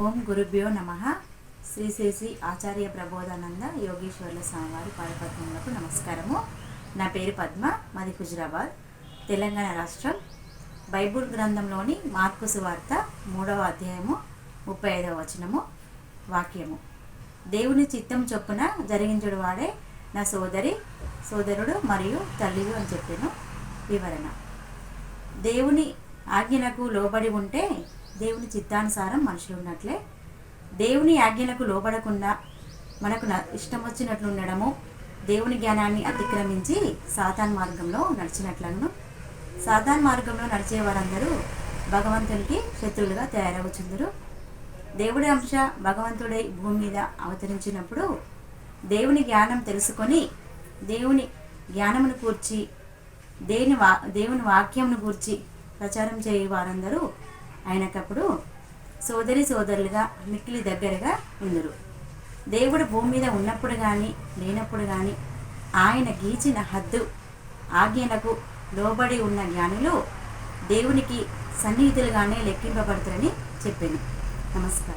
ఓం గురుభ్యో నమ. శ్రీ శ్రీ శ్రీ ఆచార్య ప్రబోధానంద యోగేశ్వర్ల స్వామివారి పాదపద్మములకు నమస్కారము. నా పేరు పద్మ మాది హుజరాబాద్ తెలంగాణ రాష్ట్రం. బైబుల్ గ్రంథంలోని మార్కు సువార్త మూడవ అధ్యాయము ముప్పై ఐదవ వచనము వాక్యము. దేవుని చిత్తం చొప్పున జరిగించుడు వాడే నా సోదరి సోదరుడు మరియు తల్లిలు అని చెప్పాను. వివరణ. దేవుని ఆజ్ఞలకు లోబడి ఉంటే దేవుని చిత్తానుసారం మనుషులు ఉన్నట్లే. దేవుని ఆజ్ఞలకు లోబడకుండా మనకు న- ఇష్టం వచ్చినట్లు ఉండడము దేవుని జ్ఞానాన్ని అతిక్రమించి సాతాన్ మార్గంలో నడిచినట్లను. సాతాన్ మార్గంలో నడిచే వారందరూ భగవంతునికి శత్రువులుగా తయారవుచుందరు. దేవుడి అంశ భగవంతుడై భూమి మీద అవతరించినప్పుడు దేవుని జ్ఞానం తెలుసుకొని దేవుని జ్ఞానమును కూర్చి దేని వా దేవుని వాక్యమును కూర్చి ప్రచారం చేయ వారందరూ ఆయనకప్పుడు సోదరి సోదరులుగా మిక్కిలి దగ్గరగా ఉందరు. దేవుడు భూమి మీద ఉన్నప్పుడు కానీ లేనప్పుడు కానీ ఆయన గీచిన హద్దు ఆజ్ఞలకు లోబడి ఉన్న జ్ఞానులు దేవునికి సన్నిహితులుగానే లెక్కింపబడతారని చెప్పాను. నమస్కారం.